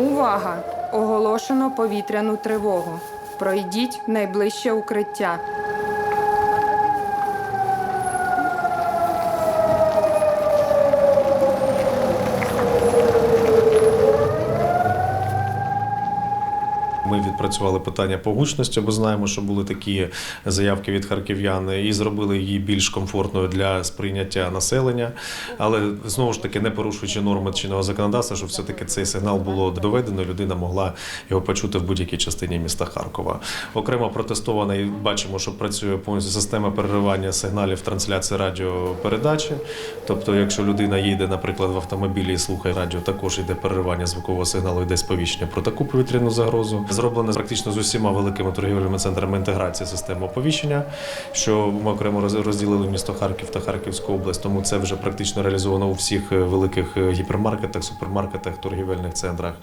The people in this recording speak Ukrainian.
Увага! Оголошено повітряну тривогу. Пройдіть найближче укриття. Ми відпрацювали питання по гучності, бо знаємо, що були такі заявки від харків'ян, і зробили її більш комфортною для сприйняття населення. Але знову ж таки, не порушуючи норми чинного законодавства, щоб все-таки цей сигнал було доведено, людина могла його почути в будь-якій частині міста Харкова. Окремо протестована і бачимо, що працює повністю система переривання сигналів трансляції радіопередачі. Тобто, якщо людина їде, наприклад, в автомобілі і слухає радіо, також йде переривання звукового сигналу, йде сповіщення про таку повітряну загрозу. Зроблено практично з усіма великими торгівельними центрами інтеграції системи оповіщення, що ми окремо роз- розділили місто Харків та Харківську область. Тому це вже практично реалізовано у всіх е, великих е, гіпермаркетах, супермаркетах, торгівельних центрах.